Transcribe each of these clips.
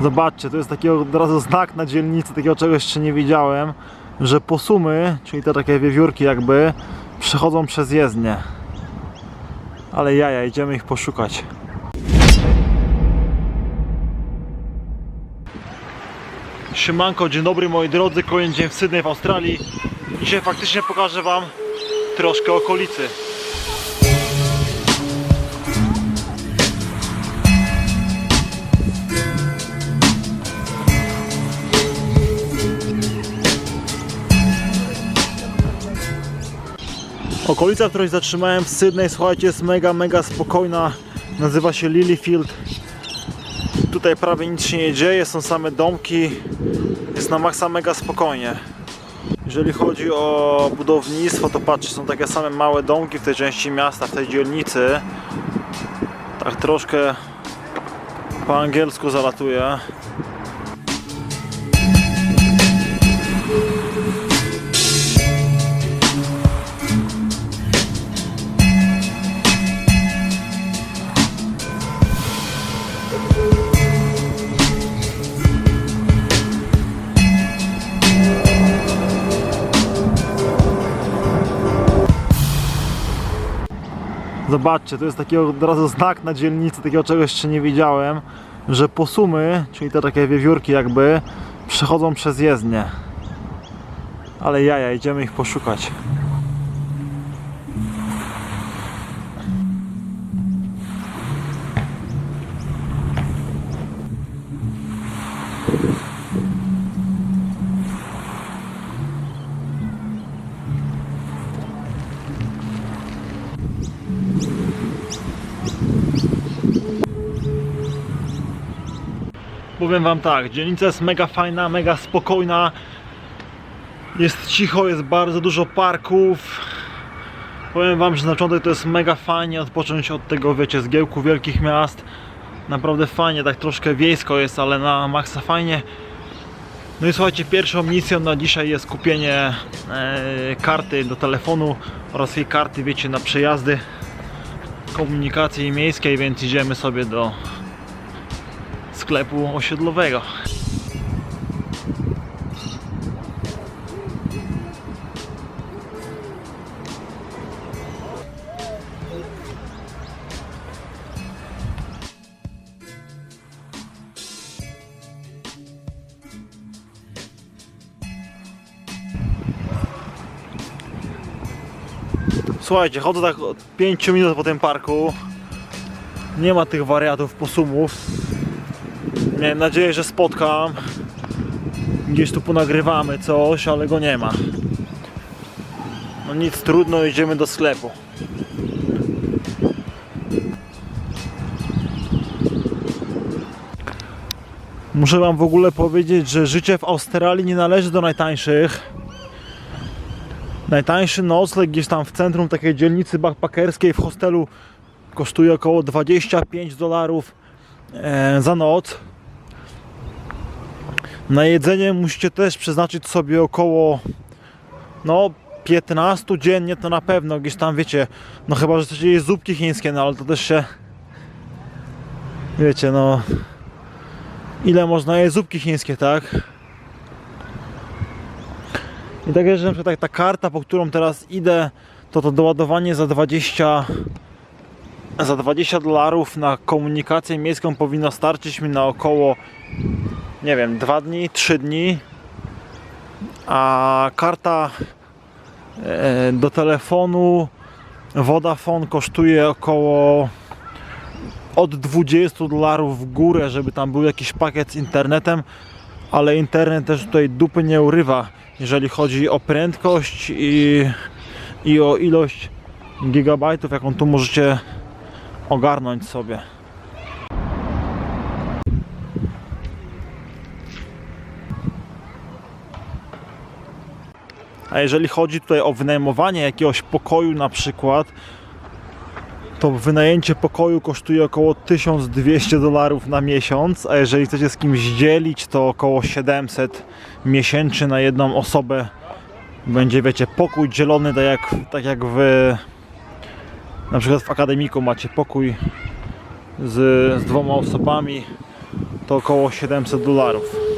Zobaczcie, to jest taki od razu znak na dzielnicy, takiego czegoś jeszcze nie widziałem, że posumy, czyli te takie wiewiórki jakby, przechodzą przez jezdnię. Ale jaja, idziemy ich poszukać. Siemanko, dzień dobry moi drodzy, kolejny dzień w Sydney w Australii. Dzisiaj faktycznie pokażę Wam troszkę okolicy. Okolica, w której zatrzymałem w Sydney, słuchajcie, jest mega, mega spokojna. Nazywa się Lilyfield. Tutaj prawie nic się nie dzieje, są same domki. Jest na maksa mega spokojnie. Jeżeli chodzi o budownictwo, to patrzcie, są takie same małe domki w tej części miasta, w tej dzielnicy. Tak troszkę po angielsku zalatuje. Zobaczcie, to jest taki od razu znak na dzielnicy, takiego czegoś jeszcze nie widziałem, że posumy, czyli te takie wiewiórki jakby, przechodzą przez jezdnię. Ale jaja, idziemy ich poszukać. Powiem wam tak, dzielnica jest mega fajna, mega spokojna. Jest cicho, jest bardzo dużo parków. Powiem wam, że na początek to jest mega fajnie odpocząć od tego, wiecie, zgiełku wielkich miast. Naprawdę fajnie, tak troszkę wiejsko jest, ale na maksa fajnie. No i słuchajcie, pierwszą misją na dzisiaj jest kupienie e, karty do telefonu oraz jej karty, wiecie, na przejazdy komunikacji miejskiej, więc idziemy sobie do sklepu osiedlowego. Słuchajcie, chodzę tak od 5 minut po tym parku. Nie ma tych wariatów posumów. Miałem nadzieję, że spotkam. Gdzieś tu ponagrywamy coś, ale go nie ma. No nic, trudno, idziemy do sklepu. Muszę wam w ogóle powiedzieć, że życie w Australii nie należy do najtańszych. Najtańszy nocleg gdzieś tam w centrum takiej dzielnicy backpackerskiej w hostelu kosztuje około 25 dolarów e, za noc. Na jedzenie musicie też przeznaczyć sobie około no 15 dziennie to na pewno gdzieś tam wiecie, no chyba, że chcecie jeść zupki chińskie, no ale to też się wiecie, no ile można jeść zupki chińskie, tak? I tak że na przykład tak ta karta, po którą teraz idę, to to doładowanie za 20 za 20 dolarów na komunikację miejską powinno starczyć mi na około nie wiem, 2 dni, 3 dni. A karta e, do telefonu Vodafone kosztuje około od 20 dolarów w górę, żeby tam był jakiś pakiet z internetem, ale internet też tutaj dupy nie urywa, jeżeli chodzi o prędkość i, i o ilość gigabajtów, jaką tu możecie ogarnąć sobie. A jeżeli chodzi tutaj o wynajmowanie jakiegoś pokoju na przykład, to wynajęcie pokoju kosztuje około 1200 dolarów na miesiąc, a jeżeli chcecie z kimś dzielić, to około 700 miesięcznie na jedną osobę będzie, wiecie, pokój dzielony, tak jak, tak jak w na przykład w akademiku macie pokój z, z dwoma osobami to około 700 dolarów.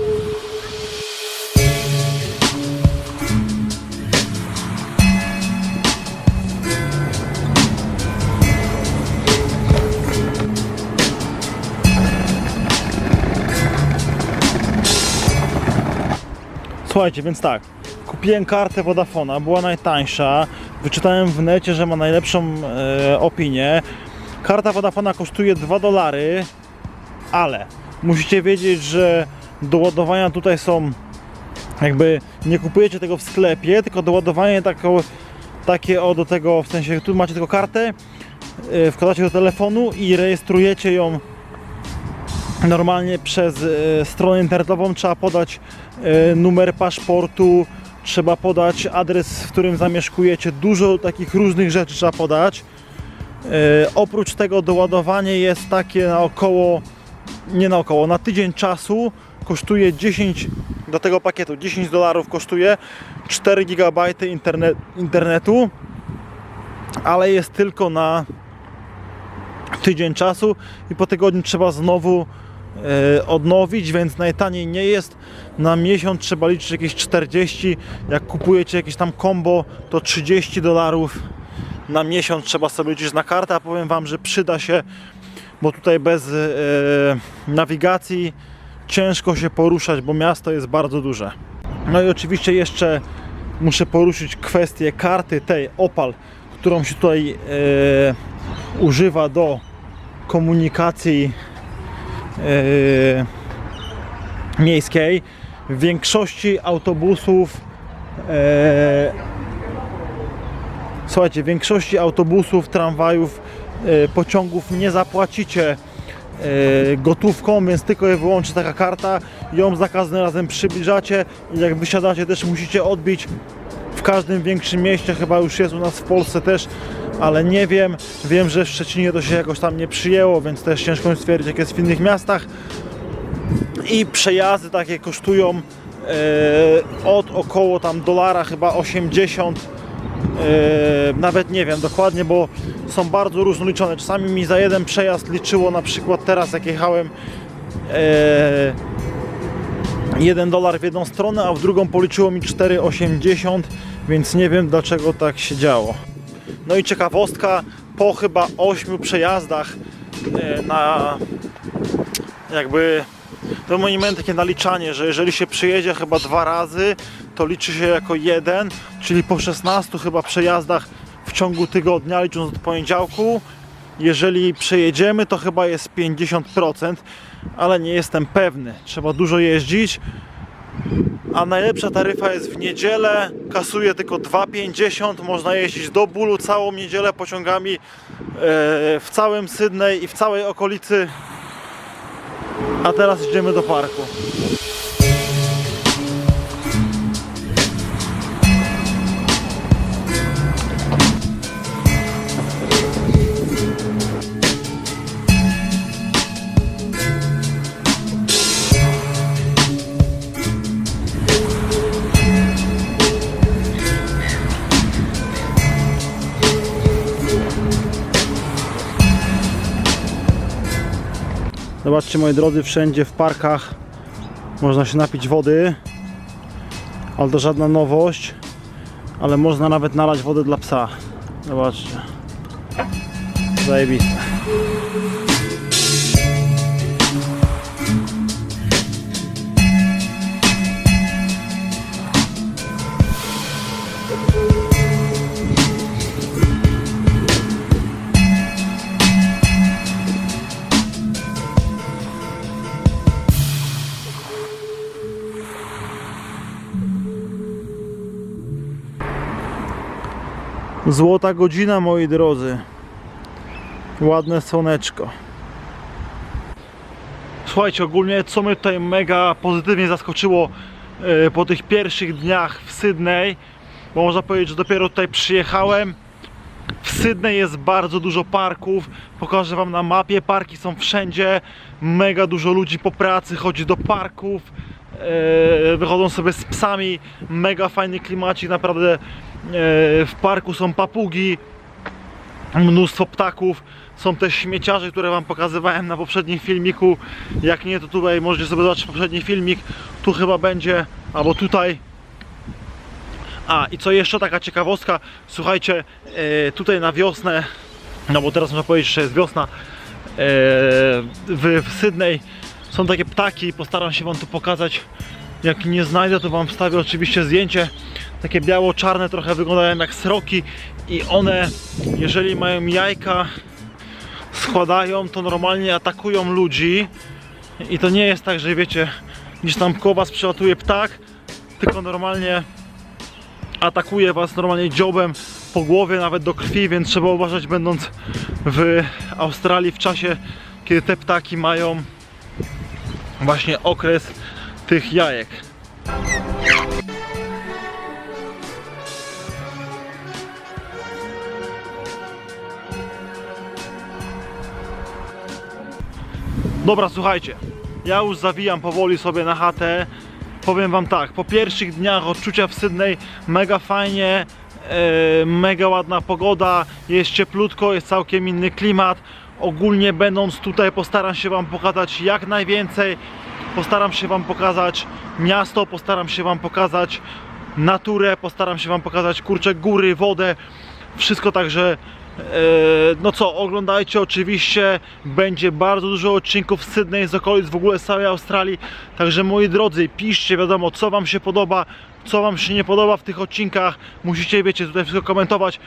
Słuchajcie, więc tak, kupiłem kartę Vodafona, była najtańsza, wyczytałem w necie, że ma najlepszą e, opinię. Karta Vodafona kosztuje 2 dolary, ale musicie wiedzieć, że do ładowania tutaj są jakby nie kupujecie tego w sklepie, tylko doładowanie taką, takie o do tego, w sensie tu macie tylko kartę, e, wkładacie do telefonu i rejestrujecie ją normalnie przez e, stronę internetową trzeba podać e, numer paszportu, trzeba podać adres, w którym zamieszkujecie, dużo takich różnych rzeczy trzeba podać. E, oprócz tego doładowanie jest takie na około, nie na około, na tydzień czasu kosztuje 10 do tego pakietu 10 dolarów kosztuje 4 GB internet, internetu, ale jest tylko na tydzień czasu i po tygodniu trzeba znowu odnowić, więc najtaniej nie jest. Na miesiąc trzeba liczyć jakieś 40. Jak kupujecie jakieś tam combo, to 30 dolarów na miesiąc trzeba sobie liczyć na kartę. A powiem Wam, że przyda się, bo tutaj bez e, nawigacji ciężko się poruszać, bo miasto jest bardzo duże. No i oczywiście jeszcze muszę poruszyć kwestię karty tej Opal, którą się tutaj e, używa do komunikacji e, miejskiej. W większości autobusów e, słuchajcie, w większości autobusów, tramwajów, e, pociągów nie zapłacicie gotówką, więc tylko je wyłączy taka karta, ją za każdym razem przybliżacie i jak wysiadacie też musicie odbić w każdym większym mieście, chyba już jest u nas w Polsce też, ale nie wiem. Wiem, że w Szczecinie to się jakoś tam nie przyjęło, więc też ciężko mi stwierdzić, jak jest w innych miastach. I przejazdy takie kosztują e, od około tam dolara chyba 80 e, nawet nie wiem dokładnie, bo są bardzo różno liczone. Czasami mi za jeden przejazd liczyło na przykład teraz jak jechałem e, 1 dolar w jedną stronę, a w drugą policzyło mi 4,80, więc nie wiem dlaczego tak się działo. No i ciekawostka, po chyba 8 przejazdach e, na jakby to mają takie naliczanie, że jeżeli się przyjedzie chyba dwa razy, to liczy się jako jeden, czyli po 16 chyba przejazdach w ciągu tygodnia, licząc od poniedziałku, jeżeli przejedziemy, to chyba jest 50%, ale nie jestem pewny. Trzeba dużo jeździć. A najlepsza taryfa jest w niedzielę, kasuje tylko 2,50. Można jeździć do bólu całą niedzielę pociągami e, w całym Sydney i w całej okolicy. A teraz idziemy do parku. Zobaczcie moi drodzy, wszędzie w parkach można się napić wody. Ale to żadna nowość. Ale można nawet nalać wodę dla psa. Zobaczcie. Zajebiste. Złota godzina, moi drodzy. Ładne słoneczko. Słuchajcie, ogólnie co mnie tutaj mega pozytywnie zaskoczyło e, po tych pierwszych dniach w Sydney, bo można powiedzieć, że dopiero tutaj przyjechałem. W Sydney jest bardzo dużo parków. Pokażę Wam na mapie. Parki są wszędzie. Mega dużo ludzi po pracy chodzi do parków. E, Wychodzą sobie z psami. Mega fajny klimacik. Naprawdę e, w parku są papugi. Mnóstwo ptaków. są te śmieciarze, które Wam pokazywałem na poprzednim filmiku. Jak nie, to tutaj możecie sobie zobaczyć poprzedni filmik. Tu chyba będzie, albo tutaj. A i co jeszcze taka ciekawostka, słuchajcie, e, tutaj na wiosnę, no bo teraz można powiedzieć, że jest wiosna, w Sydney są takie ptaki, postaram się Wam to pokazać. Jak nie znajdę, to Wam wstawię oczywiście zdjęcie. Takie biało-czarne, trochę wyglądają jak sroki i one, jeżeli mają jajka, składają, to normalnie atakują ludzi. I to nie jest tak, że wiecie, gdzieś tam koło Was ptak, tylko normalnie atakuje Was normalnie dziobem po głowie, nawet do krwi, więc trzeba uważać będąc w Australii w czasie, kiedy te ptaki mają właśnie okres tych jajek. Dobra, słuchajcie, ja już zawijam powoli sobie na chatę. Powiem wam tak, po pierwszych dniach odczucia w Sydney mega fajnie, e, mega ładna pogoda, jest cieplutko, jest całkiem inny klimat. Ogólnie będąc tutaj postaram się wam pokazać jak najwięcej. Postaram się wam pokazać miasto, postaram się wam pokazać naturę, postaram się wam pokazać kurczę góry, wodę, wszystko także e, no co, oglądajcie oczywiście, będzie bardzo dużo odcinków z Sydney, z okolic w ogóle z całej Australii, także moi drodzy, piszcie wiadomo co wam się podoba, co wam się nie podoba w tych odcinkach, musicie wiecie tutaj wszystko komentować,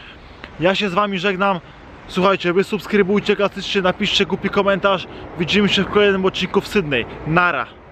ja się z wami żegnam, słuchajcie, wy subskrybujcie klasycznie, napiszcie głupi komentarz, widzimy się w kolejnym odcinku w Sydney, nara!